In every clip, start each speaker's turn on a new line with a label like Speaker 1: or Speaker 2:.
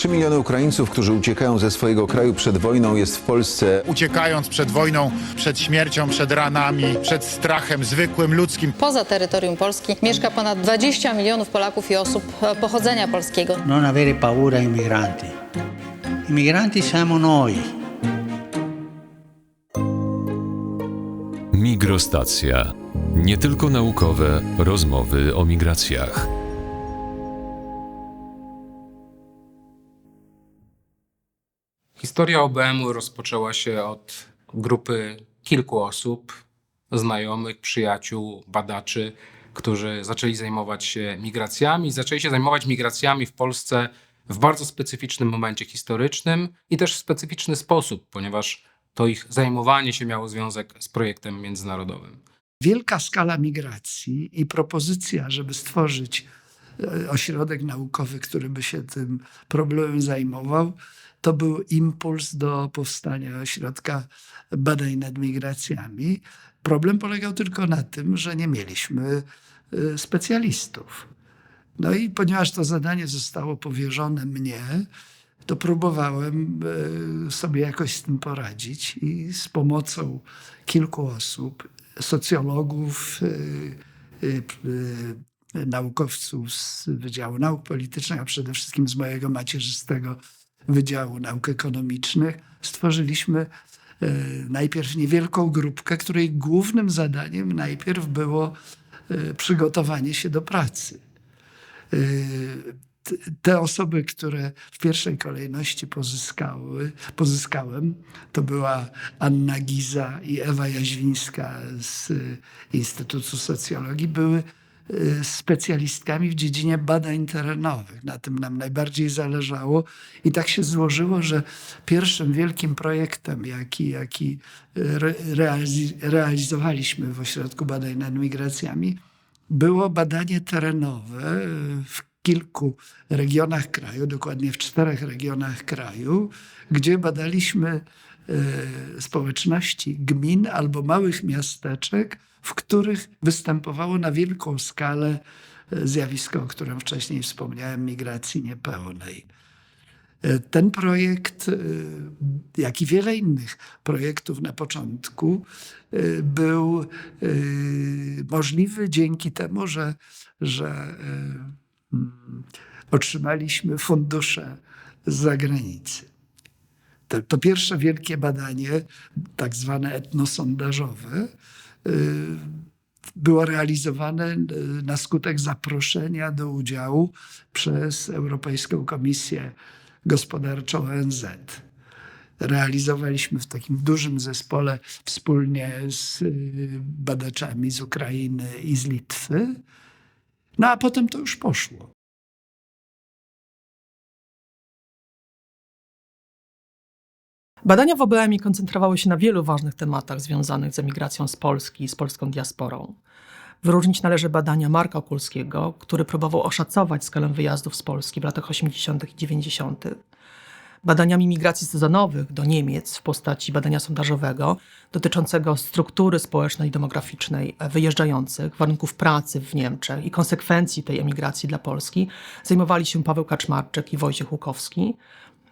Speaker 1: 3 miliony Ukraińców, którzy uciekają ze swojego kraju przed wojną, jest w Polsce.
Speaker 2: uciekając przed wojną, przed śmiercią, przed ranami, przed strachem zwykłym, ludzkim.
Speaker 3: Poza terytorium Polski mieszka ponad 20 milionów Polaków i osób e, pochodzenia polskiego.
Speaker 4: non avere paura ai migranti. I migranti siamo noi.
Speaker 5: Migrostacja. Nie tylko naukowe rozmowy o migracjach.
Speaker 6: Historia OBM-u rozpoczęła się od grupy kilku osób, znajomych, przyjaciół, badaczy, którzy zaczęli zajmować się migracjami. Zaczęli się zajmować migracjami w Polsce w bardzo specyficznym momencie historycznym i też w specyficzny sposób, ponieważ to ich zajmowanie się miało związek z projektem międzynarodowym.
Speaker 7: wielka skala migracji i propozycja, żeby stworzyć e, ośrodek naukowy, który by się tym problemem zajmował, to był impuls do powstania ośrodka badań nad migracjami. Problem polegał tylko na tym, że nie mieliśmy e, specjalistów. No i ponieważ to zadanie zostało powierzone mnie, to próbowałem e, sobie jakoś z tym poradzić i z pomocą kilku osób, socjologów, e, naukowców z Wydziału Nauk Politycznych, a przede wszystkim z mojego macierzystego Wydziału Nauk Ekonomicznych, stworzyliśmy e, najpierw niewielką grupkę, której głównym zadaniem najpierw było e, przygotowanie się do pracy. T- te osoby, które w pierwszej kolejności pozyskały, pozyskałem, to była Anna Giza i Ewa Jaźwińska z Instytutu Socjologii, były specjalistkami w dziedzinie badań terenowych. Na tym nam najbardziej zależało i tak się złożyło, że pierwszym wielkim projektem, jaki, jaki realiz- realizowaliśmy w Ośrodku Badań nad Migracjami, było badanie terenowe w kilku regionach kraju, dokładnie w czterech regionach kraju, gdzie badaliśmy społeczności gmin albo małych miasteczek, w których występowało na wielką skalę e, zjawisko, o którym wcześniej wspomniałem, migracji niepełnej. E, Ten projekt, e, jak i wiele innych projektów na początku, był możliwy dzięki temu, że, że mm, otrzymaliśmy fundusze z zagranicy. To, to pierwsze wielkie badanie, tak zwane etnosondażowe, było realizowane y, na skutek zaproszenia do udziału przez Europejską Komisję Gospodarczą ONZ. Realizowaliśmy w takim dużym zespole wspólnie z y, badaczami z Ukrainy i z Litwy. No a potem to już poszło.
Speaker 8: Badania w OBM koncentrowały się na wielu ważnych tematach związanych z emigracją z Polski i z polską diasporą. Wyróżnić należy badania Marka Okulskiego, który próbował oszacować skalę wyjazdów z Polski w latach 80. i 90. Badaniami migracji sezonowych do Niemiec w postaci badania sondażowego dotyczącego struktury społecznej i demograficznej wyjeżdżających, warunków pracy w Niemczech i konsekwencji tej emigracji dla Polski zajmowali się Paweł Kaczmarczyk i Wojciech Łukowski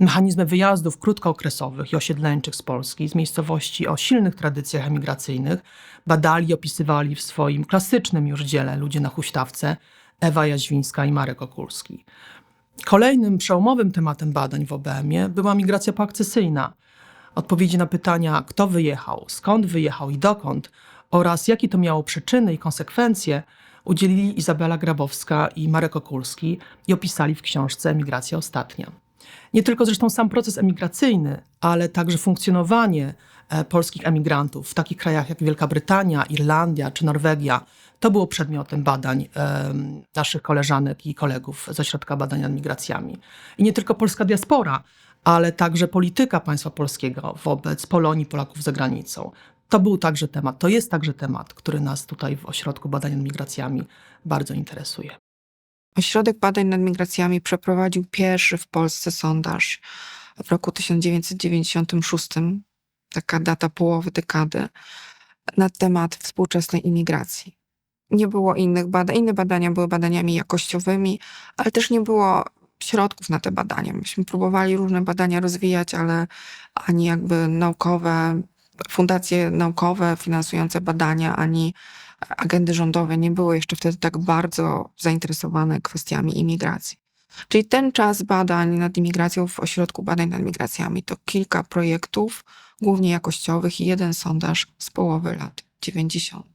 Speaker 8: mechanizmy wyjazdów krótkookresowych i osiedleńczych z Polski, z miejscowości o silnych tradycjach emigracyjnych, badali opisywali w swoim klasycznym już dziele Ludzie na huśtawce Ewa Jaźwińska i Marek Okulski. Kolejnym przełomowym tematem badań w OBM-ie była migracja poakcesyjna. Odpowiedzi na pytania, kto wyjechał, skąd wyjechał i dokąd oraz jakie to miało przyczyny i konsekwencje, udzielili Izabela Grabowska i Marek Okulski i opisali w książce Emigracja Ostatnia. Nie tylko zresztą sam proces emigracyjny, ale także funkcjonowanie e, polskich emigrantów w takich krajach jak Wielka Brytania, Irlandia czy Norwegia, to było przedmiotem badań naszych koleżanek i kolegów z Ośrodka Badań nad Migracjami. I nie tylko polska diaspora, ale także polityka państwa polskiego wobec Polonii, Polaków za granicą. To był także temat, to jest także temat, który nas tutaj w Ośrodku Badań nad Migracjami bardzo interesuje.
Speaker 9: Ośrodek Badań nad Migracjami przeprowadził pierwszy w Polsce sondaż w roku 1996, taka data połowy dekady, na temat współczesnej imigracji. Nie było innych badań. Inne badania były badaniami jakościowymi, ale też nie było środków na te badania. Myśmy próbowali różne badania rozwijać, ale ani jakby naukowe, fundacje naukowe finansujące badania, ani agendy rządowe nie były jeszcze wtedy tak bardzo zainteresowane kwestiami imigracji. Czyli ten czas badań nad imigracją w Ośrodku Badań nad Migracjami to kilka projektów, głównie jakościowych i jeden sondaż z połowy lat 90.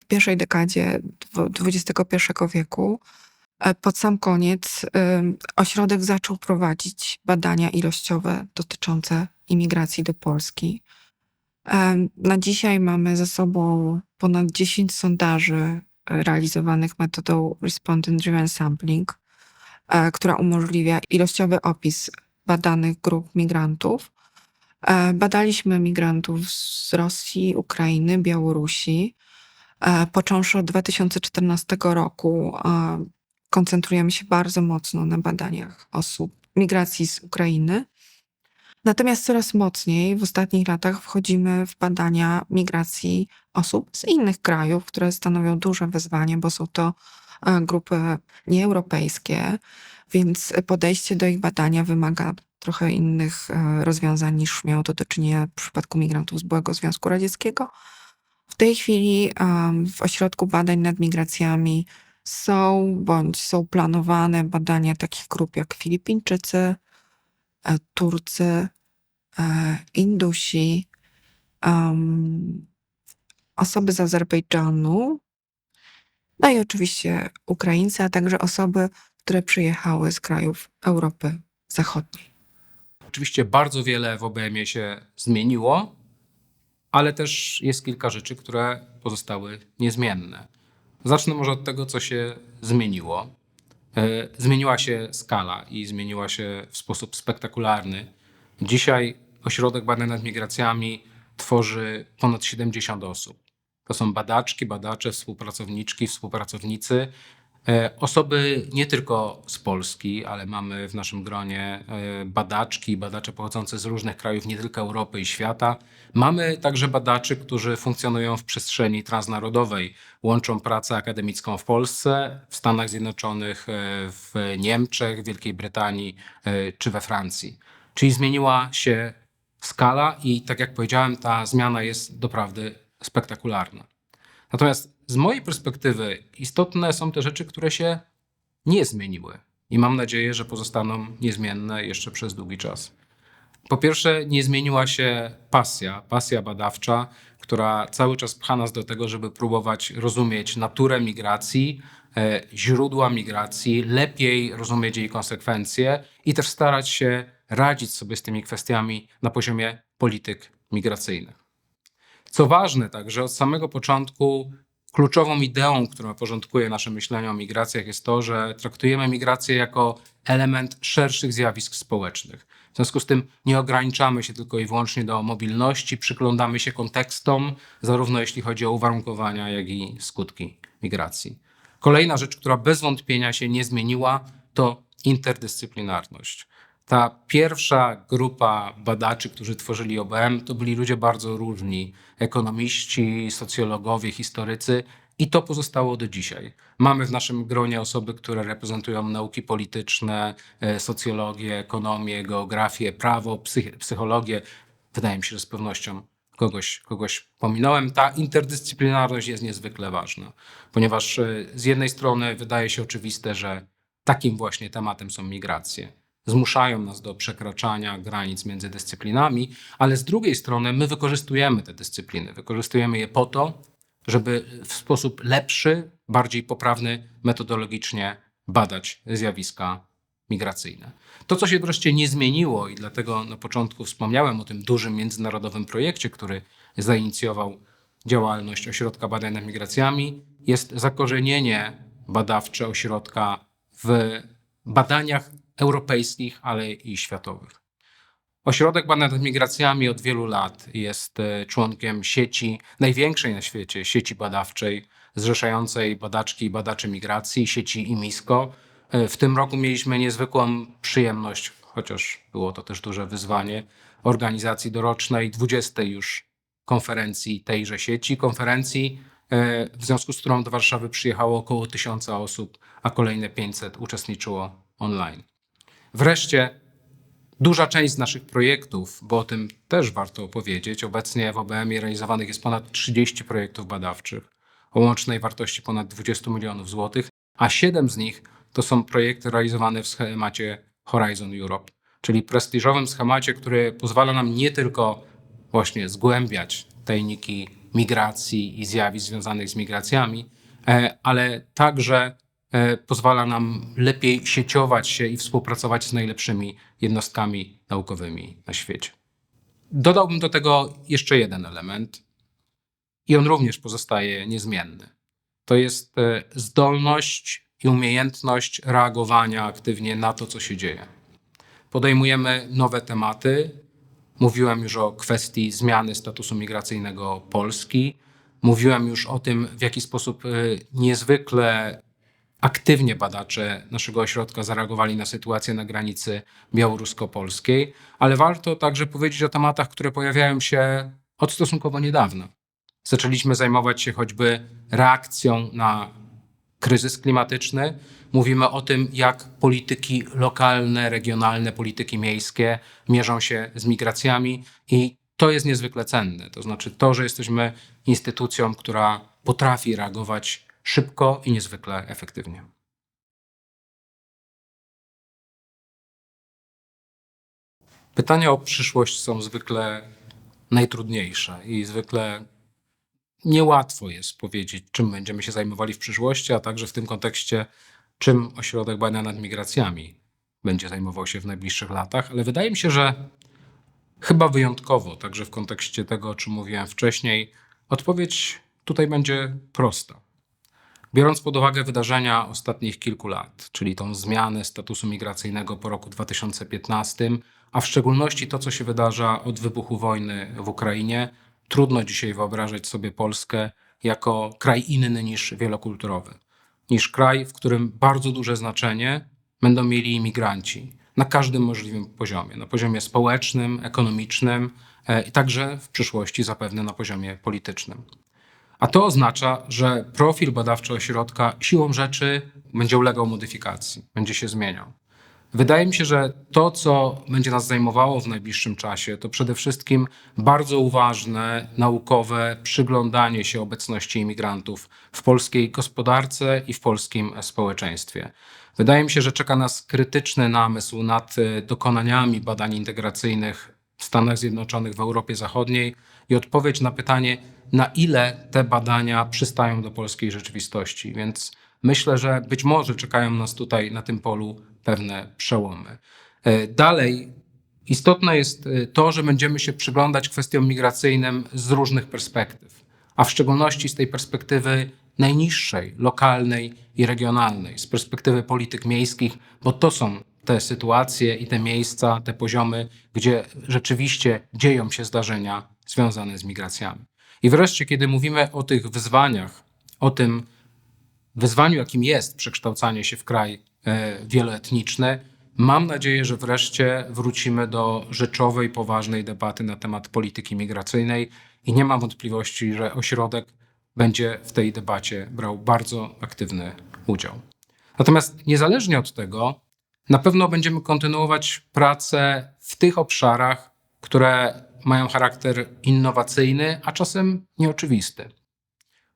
Speaker 9: W pierwszej dekadzie XXI wieku, e, pod sam koniec, ośrodek zaczął prowadzić badania ilościowe dotyczące imigracji do Polski. Na dzisiaj mamy za sobą ponad 10 sondaży e, realizowanych metodą Respondent Driven Sampling, e, która umożliwia ilościowy opis badanych grup migrantów. E, Badaliśmy migrantów z Rosji, Ukrainy, Białorusi. Począwszy od 2014 roku koncentrujemy się bardzo mocno na badaniach osób migracji z Ukrainy. Natomiast coraz mocniej w ostatnich latach wchodzimy w badania migracji osób z innych krajów, które stanowią duże wyzwanie, bo są to e, grupy nieeuropejskie, więc podejście do ich badania wymaga trochę innych e, rozwiązań niż miało to do czynienia w przypadku migrantów z byłego Związku Radzieckiego. W tej chwili w Ośrodku Badań nad Migracjami są bądź są planowane badania takich grup jak Filipińczycy, Turcy, e, Indusi, osoby z Azerbejdżanu, no i oczywiście Ukraińcy, a także osoby, które przyjechały z krajów Europy Zachodniej.
Speaker 6: Oczywiście bardzo wiele w OBM-ie się zmieniło, ale też jest kilka rzeczy, które pozostały niezmienne. Zacznę może od tego, co się zmieniło. E, Zmieniła się skala i zmieniła się w sposób spektakularny. Dzisiaj Ośrodek Badań nad Migracjami tworzy ponad 70 osób. To są badaczki, badacze, współpracowniczki, współpracownicy, Osoby nie tylko z Polski, ale mamy w naszym gronie e, badaczki i badacze pochodzące z różnych krajów, nie tylko Europy i świata. Mamy także badaczy, którzy funkcjonują w przestrzeni transnarodowej, łączą pracę akademicką w Polsce, w Stanach Zjednoczonych, e, w Niemczech, Wielkiej Brytanii e, czy we Francji. Czyli zmieniła się skala i tak jak powiedziałem, ta zmiana jest doprawdy spektakularna. Natomiast z mojej perspektywy istotne są te rzeczy, które się nie zmieniły i mam nadzieję, że pozostaną niezmienne jeszcze przez długi czas. Po pierwsze, nie zmieniła się pasja, pasja badawcza, która cały czas pcha nas do tego, żeby próbować rozumieć naturę migracji, e, źródła migracji, lepiej rozumieć jej konsekwencje i też starać się radzić sobie z tymi kwestiami na poziomie polityk migracyjnych. Co ważne także, od samego początku kluczową ideą, która porządkuje nasze myślenie o migracjach jest to, że traktujemy migrację jako element szerszych zjawisk społecznych. W związku z tym nie ograniczamy się tylko i wyłącznie do mobilności, przyglądamy się kontekstom, zarówno jeśli chodzi o uwarunkowania, jak i skutki migracji. Kolejna rzecz, która bez wątpienia się nie zmieniła, to interdyscyplinarność. Ta pierwsza grupa badaczy, którzy tworzyli OBM, to byli ludzie bardzo różni: ekonomiści, socjologowie, historycy, i to pozostało do dzisiaj. Mamy w naszym gronie osoby, które reprezentują nauki polityczne, e, socjologię, ekonomię, geografię, prawo, psych- psychologię. Wydaje mi się, że z pewnością kogoś, kogoś pominąłem. Ta interdyscyplinarność jest niezwykle ważna, ponieważ e, z jednej strony wydaje się oczywiste, że takim właśnie tematem są migracje zmuszają nas do przekraczania granic między dyscyplinami, ale z drugiej strony my wykorzystujemy te dyscypliny. Wykorzystujemy je po to, żeby w sposób lepszy, bardziej poprawny metodologicznie badać zjawiska migracyjne. To, co się wreszcie nie zmieniło, i dlatego na początku wspomniałem o tym dużym międzynarodowym projekcie, który zainicjował działalność Ośrodka Badań nad Migracjami, jest zakorzenienie badawcze ośrodka w badaniach europejskich, ale i światowych. Ośrodek Badań nad Migracjami od wielu lat jest e, członkiem sieci, największej na świecie sieci badawczej, zrzeszającej badaczki i badaczy migracji, sieci IMISCO. E, W tym roku mieliśmy niezwykłą przyjemność, chociaż było to też duże wyzwanie, organizacji dorocznej 20 już konferencji tejże sieci, konferencji e, w związku z którą do Warszawy przyjechało około 1000 osób, a kolejne 500 uczestniczyło online. Wreszcie Duża część z naszych projektów, bo o tym też warto opowiedzieć, obecnie w OBM realizowanych jest ponad 30 projektów badawczych o łącznej wartości ponad 20 milionów złotych, a 7 z nich to są projekty realizowane w schemacie Horizon Europe, czyli prestiżowym schemacie, który pozwala nam nie tylko właśnie zgłębiać tajniki migracji i zjawisk związanych z migracjami, e, ale także pozwala nam lepiej sieciować się i współpracować z najlepszymi jednostkami naukowymi na świecie. Dodałbym do tego jeszcze jeden element, i on również pozostaje niezmienny. To jest e, zdolność i umiejętność reagowania aktywnie na to, co się dzieje. Podejmujemy nowe tematy. Mówiłem już o kwestii zmiany statusu migracyjnego Polski. Mówiłem już o tym, w jaki sposób e, niezwykle aktywnie badacze naszego ośrodka zareagowali na sytuację na granicy białorusko-polskiej, ale warto także powiedzieć o tematach, które pojawiają się od stosunkowo niedawna. Zaczęliśmy zajmować się choćby reakcją na kryzys klimatyczny. Mówimy o tym, jak polityki lokalne, regionalne, polityki miejskie mierzą się z migracjami i to jest niezwykle cenne. To znaczy to, że jesteśmy instytucją, która potrafi reagować szybko i niezwykle efektywnie. Pytania o przyszłość są zwykle najtrudniejsze i zwykle niełatwo jest powiedzieć, czym będziemy się zajmowali w przyszłości, a także w tym kontekście, czym Ośrodek Badań nad Migracjami będzie zajmował się w najbliższych latach, ale wydaje mi się, że chyba wyjątkowo, także w kontekście tego, o czym mówiłem wcześniej, odpowiedź tutaj będzie prosta. Biorąc pod uwagę wydarzenia ostatnich kilku lat, czyli tą zmianę statusu migracyjnego po roku 2015, a w szczególności to, co się wydarza od wybuchu wojny w Ukrainie, trudno dzisiaj wyobrażać sobie Polskę jako kraj inny niż wielokulturowy, niż kraj, w którym bardzo duże znaczenie będą mieli imigranci na każdym możliwym poziomie na poziomie społecznym, ekonomicznym e, i także w przyszłości zapewne na poziomie politycznym. A to oznacza, że profil badawczy ośrodka siłą rzeczy będzie ulegał modyfikacji, będzie się zmieniał. Wydaje mi się, że to, co będzie nas zajmowało w najbliższym czasie, to przede wszystkim bardzo uważne, naukowe przyglądanie się obecności imigrantów w polskiej gospodarce i w polskim społeczeństwie. Wydaje mi się, że czeka nas krytyczny namysł nad e, dokonaniami badań integracyjnych w Stanach Zjednoczonych, w Europie Zachodniej i odpowiedź na pytanie, na ile te badania przystają do polskiej rzeczywistości. Więc myślę, że być może czekają nas tutaj na tym polu pewne przełomy. E, Dalej, istotne jest e, to, że będziemy się przyglądać kwestiom migracyjnym z różnych perspektyw, a w szczególności z tej perspektywy najniższej, lokalnej i regionalnej, z perspektywy polityk miejskich, bo to są te sytuacje i te miejsca, te poziomy, gdzie rzeczywiście dzieją się zdarzenia związane z migracjami. I wreszcie, kiedy mówimy o tych wyzwaniach, o tym wyzwaniu, jakim jest przekształcanie się w kraj e, wieloetniczny, mam nadzieję, że wreszcie wrócimy do rzeczowej, poważnej debaty na temat polityki migracyjnej i nie mam wątpliwości, że ośrodek będzie w tej debacie brał bardzo aktywny udział. Natomiast niezależnie od tego, na pewno będziemy kontynuować pracę w tych obszarach, które mają charakter innowacyjny, a czasem nieoczywisty.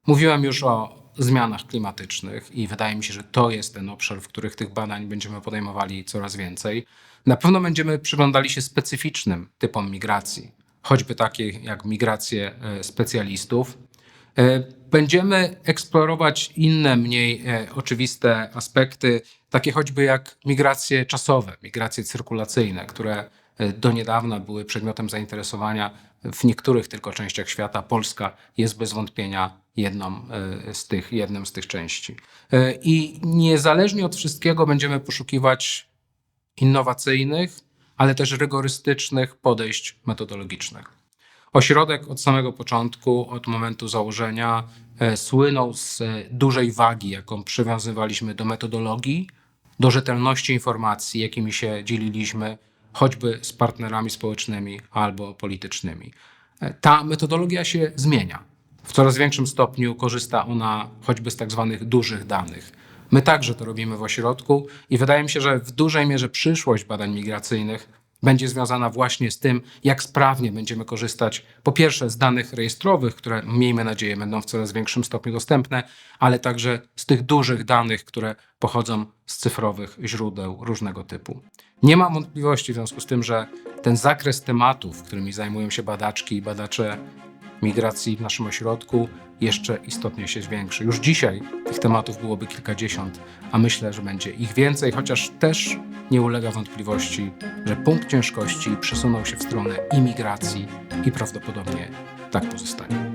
Speaker 6: Mówiłem już o zmianach klimatycznych i wydaje mi się, że to jest ten obszar, w których tych badań będziemy podejmowali coraz więcej. Na pewno będziemy przyglądali się specyficznym typom migracji, choćby takie jak migracje e, specjalistów. E, Będziemy eksplorować inne, mniej e, oczywiste aspekty, takie choćby jak migracje czasowe, migracje cyrkulacyjne, które do niedawna były przedmiotem zainteresowania w niektórych tylko częściach świata. Polska jest bez wątpienia jedną e, z tych, jednym z tych części. E, I niezależnie od wszystkiego będziemy poszukiwać innowacyjnych, ale też rygorystycznych podejść metodologicznych. Ośrodek od samego początku, od momentu założenia, e, słynął z e, dużej wagi, jaką przywiązywaliśmy do metodologii, do rzetelności informacji, jakimi się dzieliliśmy, choćby z partnerami społecznymi albo politycznymi. E, Ta metodologia się zmienia. W coraz większym stopniu korzysta ona choćby z tak zwanych dużych danych. My także to robimy w ośrodku i wydaje mi się, że w dużej mierze przyszłość badań migracyjnych będzie związana właśnie z tym, jak sprawnie będziemy korzystać po pierwsze z danych rejestrowych, które miejmy nadzieję będą w coraz większym stopniu dostępne, ale także z tych dużych danych, które pochodzą z cyfrowych źródeł różnego typu. Nie mam wątpliwości w związku z tym, że ten zakres tematów, którymi zajmują się badaczki i badacze migracji w naszym ośrodku jeszcze istotnie się zwiększy. Już dzisiaj tych tematów byłoby kilkadziesiąt, a myślę, że będzie ich więcej, chociaż też nie ulega wątpliwości, że punkt ciężkości przesunął się w stronę imigracji i prawdopodobnie tak pozostanie.